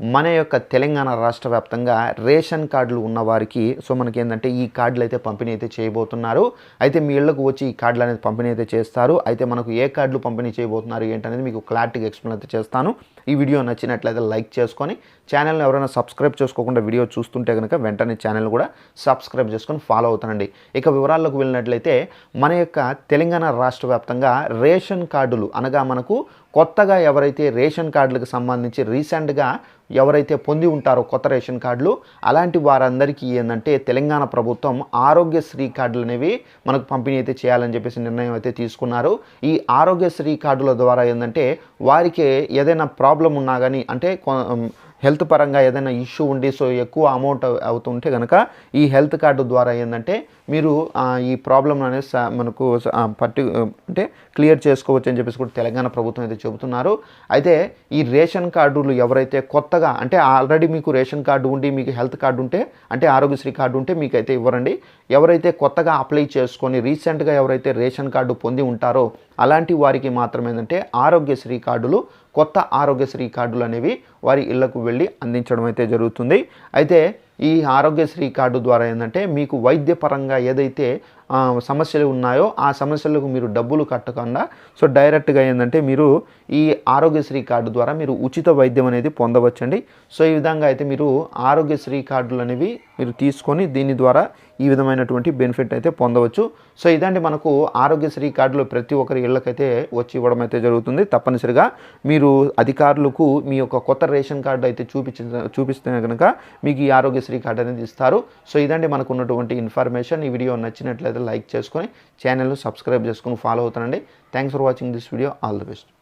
మన యొక్క తెలంగాణ రాష్ట్ర వ్యాప్తంగా రేషన్ కార్డులు ఉన్న వారికి సో మనకి ఏంటంటే ఈ కార్డులు అయితే పంపిణీ అయితే చేయబోతున్నారు. అయితే మీ ఇళ్ళకు వచ్చి ఈ కార్డులు అనేది పంపిణీ అయితే చేస్తారు. అయితే మనకు ఏ కార్డులు పంపిణీ చేయబోతున్నారు ఏంటనేది మీకు క్లారిటీగా ఎక్స్ప్లెయిన్ అయితే చేస్తాను. ఈ వీడియో నచ్చినట్లయితే లైక్ చేసుకొని ఛానల్ని ఎవరైనా సబ్స్క్రైబ్ చేసుకోకుండా వీడియో చూస్తుంటే కనుక వెంటనే ఛానల్ కూడా సబ్స్క్రైబ్ చేసుకొని ఫాలో అవుతానండి. ఇక వివరాల్లోకి వెళ్ళినట్లయితే మన యొక్క తెలంగాణ రాష్ట్ర వ్యాప్తంగా రేషన్ కార్డులు అనగా మనకు కొత్తగా ఎవరైతే రేషన్ కార్డులకు సంబంధించి రీసెంట్గా ఎవరైతే పొంది ఉంటారో కొత్త రేషన్ కార్డులు అలాంటి వారందరికీ ఏంటంటే తెలంగాణ ప్రభుత్వం ఆరోగ్యశ్రీ కార్డులు అనేవి మనకు పంపిణీ అయితే చేయాలని చెప్పేసి నిర్ణయం అయితే తీసుకున్నారు. ఈ ఆరోగ్యశ్రీ కార్డుల ద్వారా ఏంటంటే వారికి ఏదైనా ప్రాబ్లం ఉన్నా కానీ అంటే కొ- హెల్త్ పరంగా ఏదైనా ఇష్యూ ఉండి సో ఎక్కువ అమౌంట్ అవుతుంటే కనుక ఈ హెల్త్ కార్డు ద్వారా ఏంటంటే మీరు ఈ ప్రాబ్లం అనేది స- మనకు పర్టి అంటే క్లియర్ చేసుకోవచ్చు అని చెప్పేసి కూడా తెలంగాణ ప్రభుత్వం అయితే చెబుతున్నారు. అయితే ఈ రేషన్ కార్డులు ఎవరైతే కొత్తగా అంటే ఆల్రెడీ మీకు రేషన్ కార్డు ఉండి మీకు హెల్త్ కార్డు ఉంటే అంటే ఆరోగ్యశ్రీ కార్డు ఉంటే మీకు అయితే ఇవ్వరండి. ఎవరైతే కొత్తగా అప్లై చేసుకొని రీసెంట్గా ఎవరైతే రేషన్ కార్డు పొంది ఉంటారో అలాంటి వారికి మాత్రమే ఏంటంటే ఆరోగ్యశ్రీ కార్డులు కొత్త ఆరోగ్యశ్రీ కార్డులు అనేవి వారి ఇళ్ళకు వెళ్ళి అందించడం అయితే జరుగుతుంది. అయితే ఈ ఆరోగ్యశ్రీ కార్డు ద్వారా ఏంటంటే మీకు వైద్యపరంగా ఏదైతే సమస్యలు ఉన్నాయో ఆ సమస్యలకు మీరు డబ్బులు కట్టకుండా సో డైరెక్ట్గా ఏంటంటే మీరు ఈ ఆరోగ్యశ్రీ కార్డు ద్వారా మీరు ఉచిత వైద్యం అనేది పొందవచ్చండి. సో ఈ విధంగా అయితే మీరు ఆరోగ్యశ్రీ కార్డులు అనేవి మీరు తీసుకొని దీని ద్వారా ఈ విధమైనటువంటి బెనిఫిట్ అయితే పొందవచ్చు. సో ఇదండి మనకు ఆరోగ్యశ్రీ కార్డులు ప్రతి ఒక్కరి ఇళ్ళకైతే వచ్చి ఇవ్వడం అయితే జరుగుతుంది. తప్పనిసరిగా మీరు అధికారులకు మీ యొక్క కొత్త రేషన్ కార్డు అయితే చూపించ చూపిస్తే కనుక మీకు ఈ ఆరోగ్యశ్రీ కార్డు అనేది ఇస్తారు. సో ఇదండి మనకు ఉన్నటువంటి ఇన్ఫర్మేషన్ ఈ వీడియో నచ్చినట్లయితే లైక్ చేసుకొని ఛానల్ను సబ్స్క్రైబ్ చేసుకొని ఫాలో అవుతానండి. Thanks for watching this video all the best